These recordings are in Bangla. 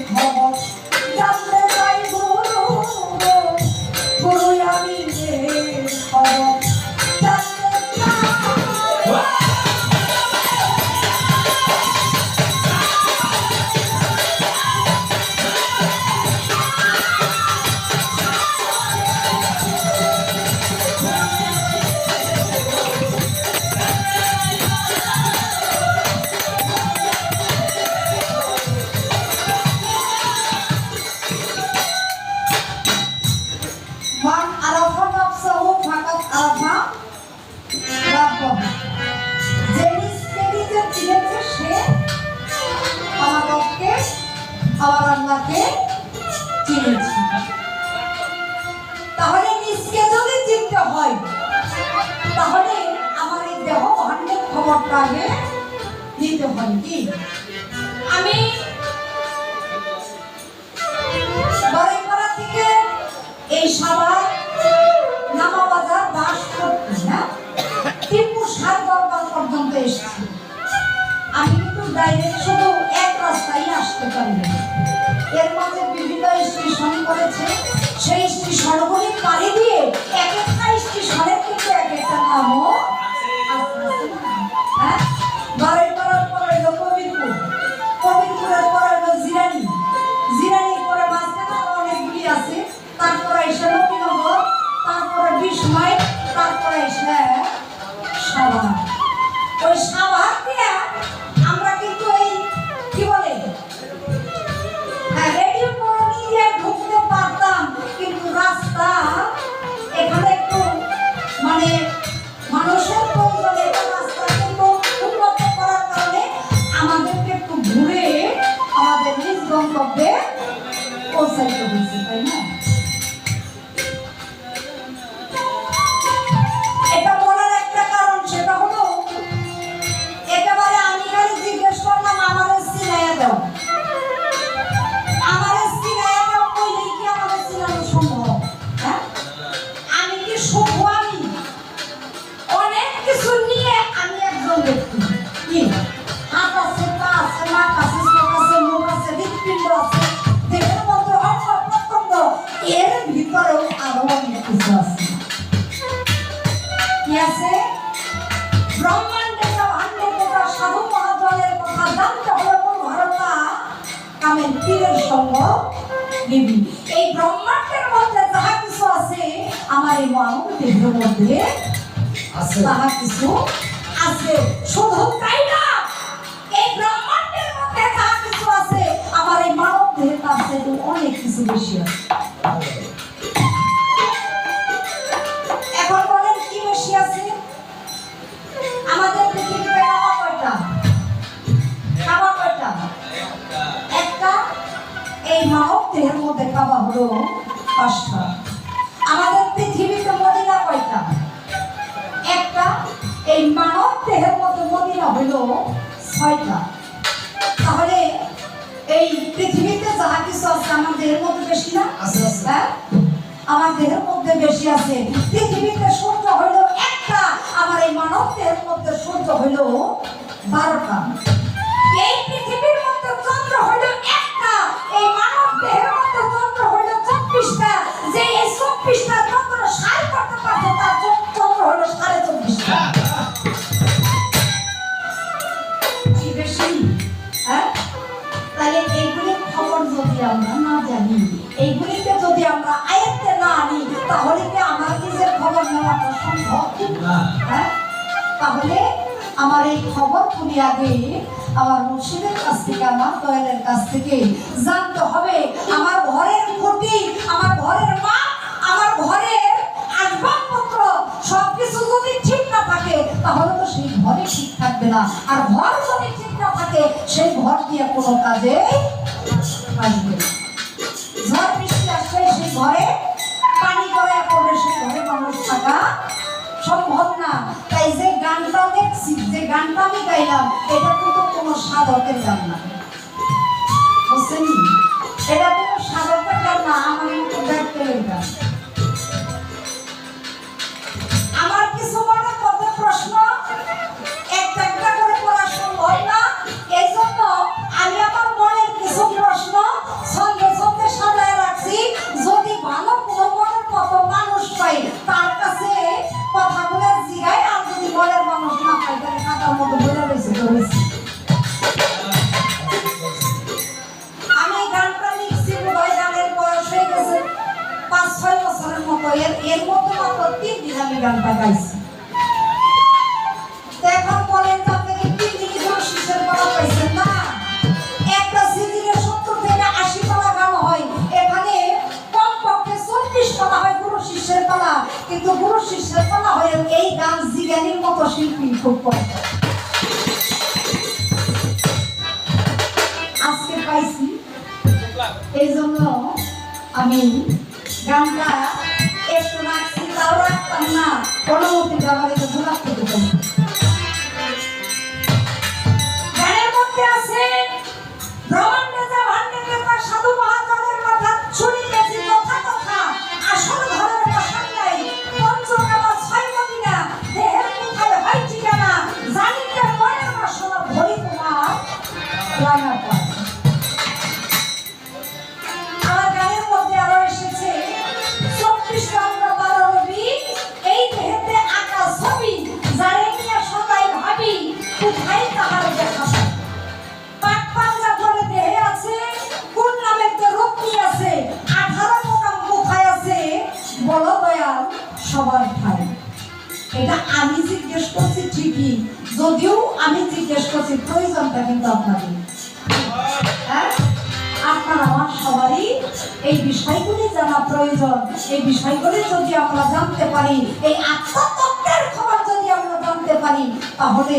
দেহের আমার আল্লাহকে চিনেছে তাহলে নিজকে যদি চিনতে হয়? তাহলে আমার এই দেহ ভাণ্ডের খবরটা আগে নিতে হয় কি? আমি বাড়িপাড়া থেকে এই সাবার নামা বাজার বাস করতে না টিপু সাত দরবার পর্যন্ত এসেছি। আমি কিন্তু ডাইরেক্ট শুধু এক রাস্তায় আসতে পারি না। এর মাঝে বিভিন্ন স্ত্রী স্টেশন করেছে সেই স্ত্রী পাড়ি আছে কি আছে? ব্রহ্মাণ্ডের ভাণ্ডের কথা সাধু মহাজনের কথা জানতে হলে কোন ভারতা কামের পীরের সঙ্গ নিবি। এই ব্রহ্মাণ্ডের মধ্যে যাহা কিছু আছে আমার এই মানব দেহের মধ্যে আছে। তাহা কিছু আছে শুধু তাই না এই ব্রহ্মাণ্ডের মধ্যে যাহা কিছু আছে আমার এই মানব দেহের তার অনেক কিছু বেশি আছে। খাওয়া হলো পাঁচটা। আমাদের পৃথিবীতে মদিনা কয়টা? একটা এই মানব দেহের মধ্যে মদিনা হলো ছয়টা। তাহলে এই পৃথিবীতে যাহা কিছু আছে আমার দেহের মধ্যে বেশি না? আছে আছে। হ্যাঁ? আমার দেহের মধ্যে বেশি আছে। পৃথিবীতে সূর্য হইল একটা আমার এই মানব দেহের মধ্যে সূর্য হইল বারোটা। হ্যাঁ তাহলে আমার এই খবর তুমি আগে আমার মুর্শিদের কাছ থেকে, আমার দয়ালের কাছ থেকে জানতে হবে। আমার ঘরের খুঁটি আমার ঘরের মা আমার ঘরের আসবাবপত্র, সবকিছু যদি ঠিক না থাকে, তাহলে তো সেই ঘরে ঠিক থাকবে না। আর ঘর যদি ঠিক না থাকে, সেই ঘর দিয়ে কোনো কাজে আসবে না। আমি গাইলাম এটা কিন্তু কোনো সাধকের গান না। বুঝছেন? এটা আমি গানটা একটু রাখছি তাও রাখতাম না অনুমতি ব্যবহারিত রাখতে দিতাম আছে তাহার দেখা পাই? পাট পাঞ্জা করে দেহে আছে কোন নামের তো রূপ আছে আঠারো মোকাম কোথায় আছে বলো দয়াল সবার ঠাই এটা আমি জিজ্ঞেস করছি ঠিকই যদিও আমি জিজ্ঞেস করছি প্রয়োজনটা কিন্তু আপনাদের হ্যাঁ? আপনার আমার সবারই এই বিষয়গুলি জানা প্রয়োজন এই বিষয়গুলি যদি আমরা জানতে পারি এই আত্মতত্ত্বের খবর যদি আমরা জানতে পারি, তাহলে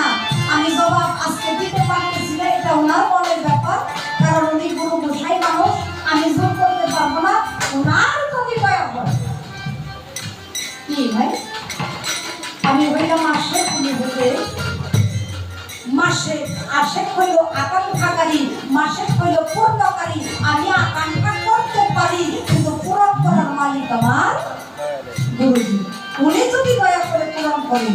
না, আমি জবাব আজকে দিতে পারতেছি না, এটা ওনার মনের ব্যাপার। কারণ উনি গুরু গোসাই মানুষ, আমি জোর করতে পারব না, ওনার দয়া হয় কি ভাই? আমি হইলাম আসে উনি হইলে মাসে আশেক হইল আকাঙ্ক্ষাকারী মাসে হইল পূর্ণকারী আমি আকাঙ্ক্ষা করতে পারি, কিন্তু পূরণ করার মালিক আমার পূরণ করেন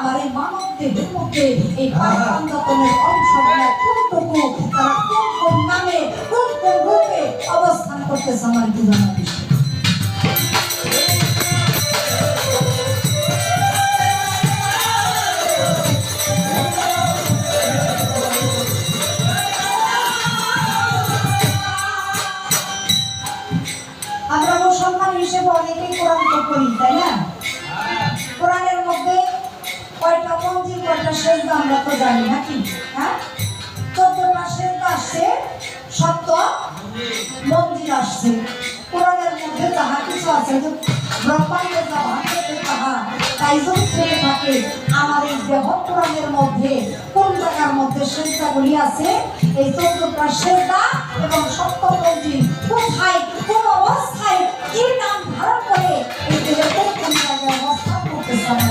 আমার এই মানব মধ্যে এই পাক পাঞ্জাতনের অংশগুলো কোনটুকু তারা কোন কোন রূপে অবস্থান করতেছে আমার আমরা মুসলমান হিসেবে অনেকেই কোরআন পড়ি, তাই মন্দির কয়টা আমরা তো জানি নাকি হ্যাঁ? চোদ্দটা সেজদা আসছে সপ্ত মন্দির আসছে। কোরআনের মধ্যে তাহা কিছু আছে যে ব্রহ্মাণ্ডের যা ভাগ্যতে তাহা তাই যদি থেকে থাকে। আমার এই দেহ কোরআনের মধ্যে, কোন জায়গার মধ্যে সেজদাগুলি আছে এই চোদ্দটা সেজদা এবং সপ্ত মন্দির কোথায়, কোন অবস্থায়, কি নাম ধারণ করে এই দেহে কোন কোন জায়গায় অবস্থান করতেছে আমার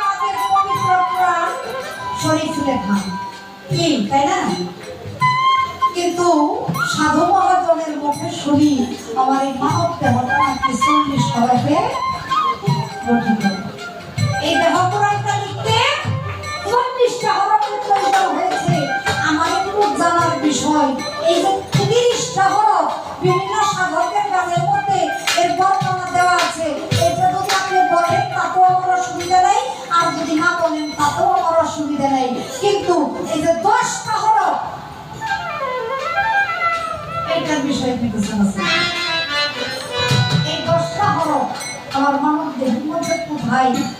শরীফ লেখা কি, তাই না? কিন্তু সাধু মহাজনের মুখে শুনি আমার এই মানব দেহটা চল্লিশ হরফে গঠিত। এই দেহ পুরাণটা লিখতে চল্লিশটা হরফে তৈরি হয়েছে। আমার একটু জানার বিষয়, এই যে তিরিশটা হরফ বিভিন্ন সাধকের গানের মধ্যে এর বর্ণনা দেওয়া আছে। এটা যদি আপনি বলেন, তাতেও আমার অসুবিধা নেই। আর যদি না বলেন, তাতেও অসুবিধা নেই। কিন্তু এই যে দশটা হরফ এইটার বিষয়ে বিবেচনা আছে। এই দশটা আমার মানব মধ্যে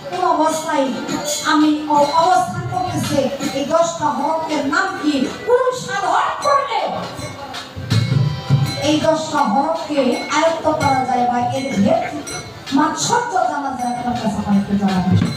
কোন অবস্থায় আমি অবস্থান করতেছে, এই দশটা নাম কি? কোন সাধন করলে এই দশটা আয়ত্ত করা যায় বা এর মাৎসর্য জানা যায়, আপনার কাছে আমার একটু জানাবেন।